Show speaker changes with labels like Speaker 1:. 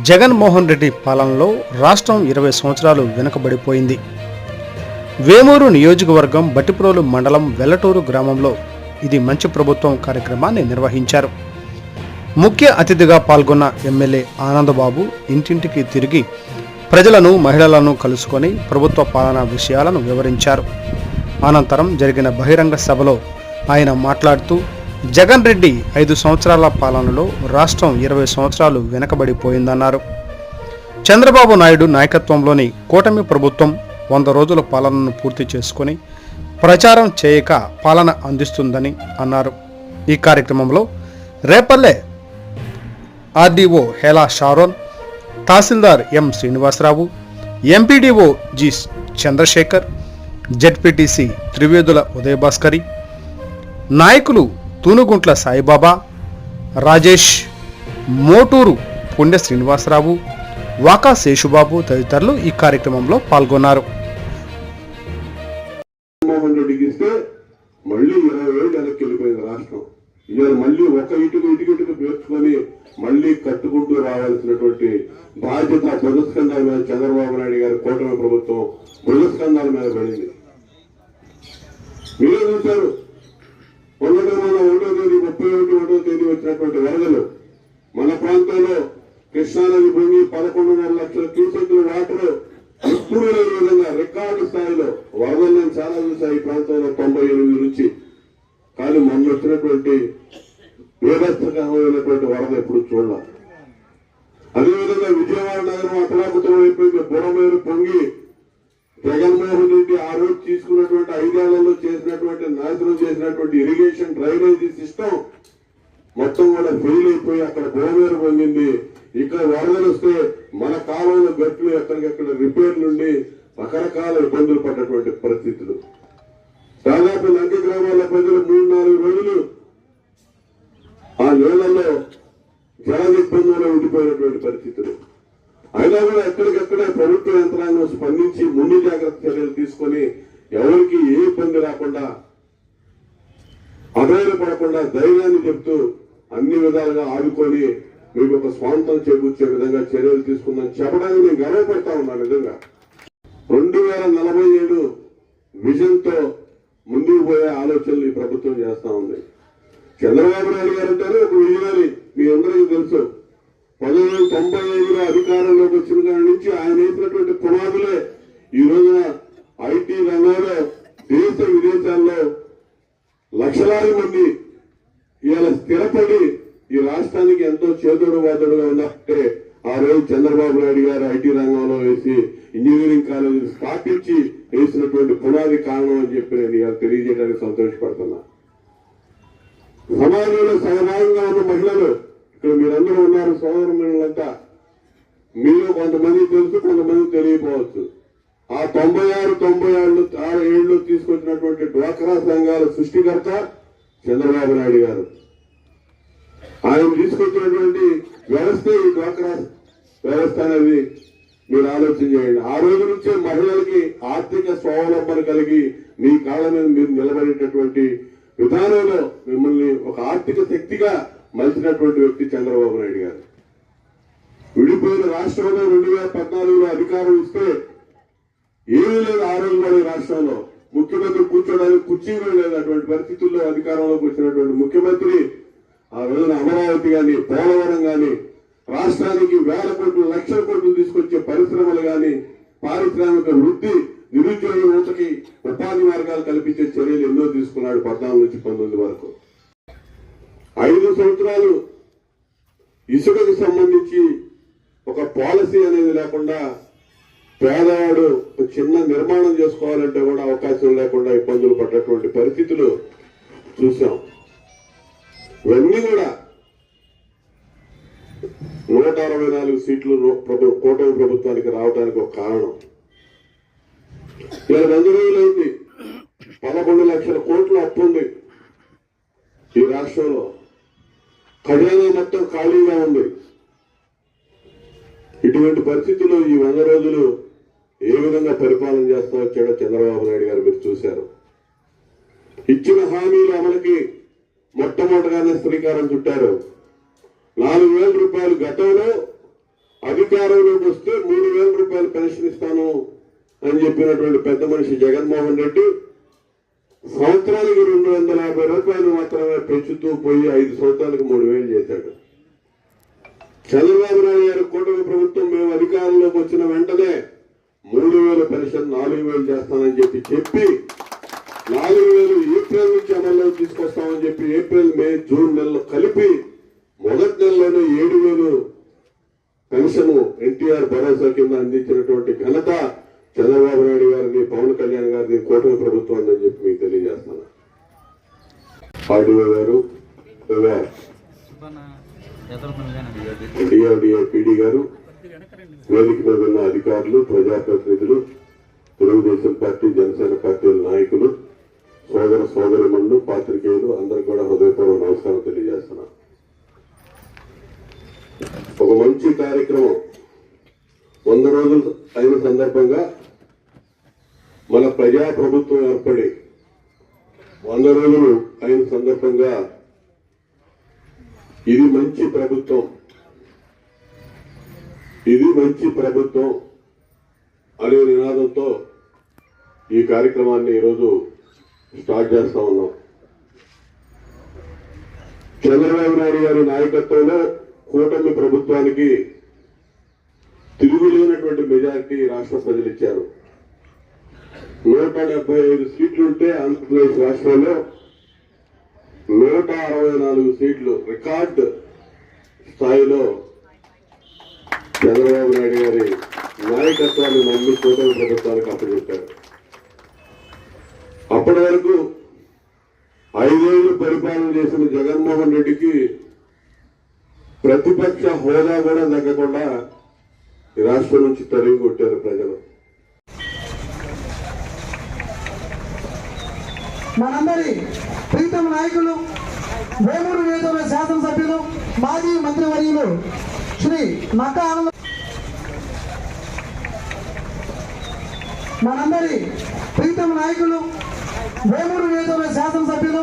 Speaker 1: జగన్మోహన్ రెడ్డి పాలనలో రాష్ట్రం ఇరవై సంవత్సరాలు వెనుకబడిపోయింది. వేమూరు నియోజకవర్గం బట్టిప్రోలు మండలం వెల్లటూరు గ్రామంలో ఇది మంచి ప్రభుత్వం కార్యక్రమాన్ని నిర్వహించారు. ముఖ్య అతిథిగా పాల్గొన్న ఎమ్మెల్యే ఆనందబాబు ఇంటింటికి తిరిగి ప్రజలను మహిళలను కలుసుకొని ప్రభుత్వ పాలనా విషయాలను వివరించారు. అనంతరం జరిగిన బహిరంగ సభలో ఆయన మాట్లాడుతూ జగన్ రెడ్డి ఐదు సంవత్సరాల పాలనలో రాష్ట్రం ఇరవై సంవత్సరాలు వెనకబడిపోయిందన్నారు. చంద్రబాబు నాయుడు నాయకత్వంలోని కూటమి ప్రభుత్వం వంద రోజుల పాలనను పూర్తి చేసుకొని ప్రచారం చేయక పాలన అందిస్తుందని అన్నారు. ఈ కార్యక్రమంలో రేపల్లె ఆర్డీఓ హేలా షారోన్ తహసీల్దార్ M Srinivasarao MPDO G Chandrasekhar ZPTC Trivedula Udayabhaskari నాయకులు తూనుగుంట్ల సాయిబాబా రాజేష్ మోటూరు పుణ్య శ్రీనివాసరావు వాకా శేషుబాబు తదితరులు ఈ కార్యక్రమంలో పాల్గొన్నారు.
Speaker 2: మళ్ళీ ఇరవై ఏళ్ళు వెనక్కి వెళ్ళిపోయింది రాష్ట్రం. ఇవాళ మళ్ళీ ఒక ఇటుకు ఇటుకిటుకు పేర్చుకొని మళ్ళీ కట్టుకుంటూ రావాల్సినటువంటి బాధ్యత బృహస్కంధాల మీద చంద్రబాబు నాయుడు గారి కూటమి ప్రభుత్వం బృహస్కంధాల మీద పడింది. మీరే చూశారు. ఒకటి వచ్చినటువంటి వరదలు మన ప్రాంతంలో కృష్ణానది పొంగి పదకొండున్నర లక్షల క్యూసెక్ల వాటర్ ఎప్పుడు లేని విధంగా రికార్డు స్థాయిలో వరదలు నేను చాలా చూసా ఈ ప్రాంతంలో తొంభై ఎనిమిది నుంచి. కానీ మొన్న వచ్చినటువంటి వేదస్థకమైనటువంటి వరద ఎప్పుడు చూడాలి. అదేవిధంగా విజయవాడ నగరం అతలాకుతం అయిపోయింది. బుడమేరు పొంగి జగన్మోహన్ రెడ్డి ఆ రోజు తీసుకున్నటువంటి ఐదేళ్ళలో చేసినటువంటి నాశనం చేసినటువంటి ఇరిగేషన్ డ్రైనేజీ సిస్టమ్ మొత్తం కూడా ఫెయిల్ అయిపోయి అక్కడ గోవేరు పొందింది ఇక్కడ వరదలు వస్తే మన కాలంలో గట్లు ఎక్కడికెక్కడ రిపేర్ నుండి రకరకాల ఇబ్బందులు పడ్డటువంటి పరిస్థితులు. దాదాపు లంక గ్రామాల ప్రజలు మూడు నాలుగు రోజులు ఆ నీళ్ళలో జల ఇబ్బందులు ఉండిపోయినటువంటి పరిస్థితులు. అయినా కూడా ఎక్కడికక్కడే ప్రభుత్వ యంత్రాంగం స్పందించి ముందు జాగ్రత్త చర్యలు తీసుకొని ఎవరికి ఏ ఇబ్బంది రాకుండా అధైర్యపడకుండా ధైర్యాన్ని చెప్తూ అన్ని విధాలుగా ఆదుకొని మీకు ఒక స్వాంతం చేకూర్చే విధంగా చర్యలు తీసుకుందని చెప్పడానికి నేను గర్వపడతా ఉన్నా నిజంగా. రెండు వేల నలభై ఏడు విజన్తో ముందుకు పోయే ఆలోచనలు ఈ ప్రభుత్వం చేస్తా ఉంది. చంద్రబాబు నాయుడు గారు అంటారు ఒక విజనరీ మీ అందరికీ తెలుసు. పంతొమ్మిది తొంభై ఐదులో అధికారంలోకి వచ్చిన కాడి నుంచి ఆయన వేసినటువంటి పునాదులే ఈ రోజున ఐటీ రంగంలో దేశ విదేశాల్లో లక్షలాది మంది స్థిరపడి ఈ రాష్ట్రానికి ఎంతో చేదోడు వాదోడుగా ఉన్నట్టే ఆ రోజు చంద్రబాబు నాయుడు గారు ఐటీ రంగంలో వేసి ఇంజనీరింగ్ కాలేజీ స్థాపించి వేసినటువంటి పునాది కారణం అని చెప్పి నేను తెలియజేయడానికి సంతోషపడుతున్నా. సమాజంలో సహభాగంగా ఉన్న మహిళలు ఇక్కడ మీరందరూ ఉన్నారు సోదరు మహిళలంతా మీలో కొంతమంది తెలుసు కొంతమంది తెలియకపోవచ్చు. ఆ తొంభై ఆరు తొంభై ఆరు ఆరు ఏళ్ళు తీసుకొచ్చినటువంటి డ్వాక్రా సంఘాల సృష్టికర్త చంద్రబాబు నాయుడు గారు. ఆయన తీసుకొచ్చినటువంటి వ్యవస్థ ఈ డ్వాక్రా వ్యవస్థ అనేది మీరు ఆలోచన చేయండి. ఆ రోజు నుంచే మహిళలకి ఆర్థిక స్వావలంబన కలిగి మీ కాళ్ళ మీద మీరు నిలబడేటటువంటి విధానంలో మిమ్మల్ని ఒక ఆర్థిక శక్తిగా మలిచినటువంటి వ్యక్తి చంద్రబాబు నాయుడు గారు. విడిపోయిన రాష్ట్రంలో రెండు వేల పద్నాలుగులో అధికారం ఇస్తే ఏమీ లేదు ఆ రోజు రాష్ట్రంలో. ముఖ్యమంత్రి కూర్చోడానికి కుర్చీ కూడా లేదు అటువంటి పరిస్థితుల్లో అధికారంలోకి వచ్చినటువంటి ముఖ్యమంత్రి ఆ రోజున అమరావతి కానీ పోలవరం కానీ రాష్ట్రానికి వేల కోట్లు లక్షల కోట్లు తీసుకొచ్చే పరిశ్రమలు కానీ పారిశ్రామిక వృద్ధి నిరుద్యోగ యువతకి ఉపాధి మార్గాలు కల్పించే చర్యలు ఎన్నో తీసుకున్నాడు పద్నాలుగు నుంచి పంతొమ్మిది వరకు. ఐదు సంవత్సరాలు ఇసుకకు సంబంధించి ఒక పాలసీ అనేది లేకుండా పేదవాడు ఒక చిన్న నిర్మాణం చేసుకోవాలంటే కూడా అవకాశం లేకుండా ఇబ్బందులు పడ్డటువంటి పరిస్థితులు చూసాం. ఇవన్నీ కూడా నూట అరవై నాలుగు సీట్లు ప్రభు- కూటమి ప్రభుత్వానికి రావడానికి ఒక కారణం. ఇలా రెండు రోజులైంది. పదకొండు లక్షల కోట్లు అప్పు ఉంది. ఈ రాష్ట్రంలో ఖజానా మొత్తం ఖాళీగా ఉంది. ఇటువంటి పరిస్థితుల్లో ఈ వంద రోజులు ఏ విధంగా పరిపాలన చేస్తా వచ్చాడో చంద్రబాబు నాయుడు గారు మీరు చూశారు. ఇచ్చిన హామీల అమలుకి మొట్టమొదటిగానే శ్రీకారం చుట్టారు. నాలుగు వేల రూపాయలు గతంలో అధికారంలోకి వస్తే మూడు వేల రూపాయలు పెన్షన్ ఇస్తాను అని చెప్పినటువంటి పెద్ద మనిషి జగన్మోహన్ రెడ్డి సంవత్సరానికి రెండు వందల యాభై రూపాయలు మాత్రమే పెంచుతూ పోయి ఐదు సంవత్సరాలకు మూడు వేలు చేశాడు. చంద్రబాబు నాయుడు గారు కూటమి ప్రభుత్వం మేము అధికారంలోకి వచ్చిన వెంటనే మూడు వేల పెన్షన్ నాలుగు వేలు చేస్తానని చెప్పి చెప్పి నాలుగు వేలు ఏప్రిల్ నుంచి అమల్లోకి తీసుకొస్తామని చెప్పి ఏప్రిల్ మే జూన్ నెలలు కలిపి మొదటి నెలలోనే ఏడు వేలు పెన్షన్ ఎన్టీఆర్ భరోసా కింద అందించినటువంటి ఘనత చంద్రబాబు నాయుడు గారిని పవన్ కళ్యాణ్ గారిని కూటమి ప్రభుత్వం అని చెప్పి మీకు తెలియజేస్తాను ఆర్డీఓ గారు డిఆర్డిఏ పీడీ గారు వేదిక మీద ఉన్న అధికారులు ప్రజాప్రతినిధులు తెలుగుదేశం పార్టీ జనసేన పార్టీల నాయకులు కార్యక్రమం వంద రోజులు అయిన సందర్భంగా మన ప్రజాప్రభుత్వం ఏర్పడి వంద రోజులు అయిన సందర్భంగా ఇది మంచి ప్రభుత్వం. ఇది మంచి ప్రభుత్వం అనే నినాదంతో ఈ కార్యక్రమాన్ని ఈరోజు స్టార్ట్ చేస్తా ఉన్నాం. చంద్రబాబు నాయుడు గారి నాయకత్వంలో కూటమి ప్రభుత్వానికి తిరుగులేనటువంటి మెజారిటీ రాష్ట్ర ప్రజలు ఇచ్చారు. నూట డెబ్బై ఐదు సీట్లుంటే ఆంధ్రప్రదేశ్ రాష్ట్రంలో నూట అరవై నాలుగు సీట్లు రికార్డ్ స్థాయిలో చంద్రబాబు నాయుడు గారి నాయకత్వాన్ని నమ్మి కూటమి ప్రభుత్వానికి అప్పచెప్పారు. అప్పటి వరకు ఐదేళ్ళు పరిపాలన చేసిన జగన్మోహన్ రెడ్డికి ప్రతిపక్ష హోదా కూడా తగ్గకుండా ఈ రాష్ట్రం నుంచి తరిగి కొట్టారు ప్రజలు.
Speaker 3: మనందరి ప్రీతమ నాయకులు వేమూరు నియోజకవర్గ శాసనసభ్యులు మాజీ మంత్రివర్యులు శ్రీ నక్కా ఆనంద మనందరి ప్రీతమ నాయకులు వేమూరు నియోజకవర్గ శాసనసభ్యులు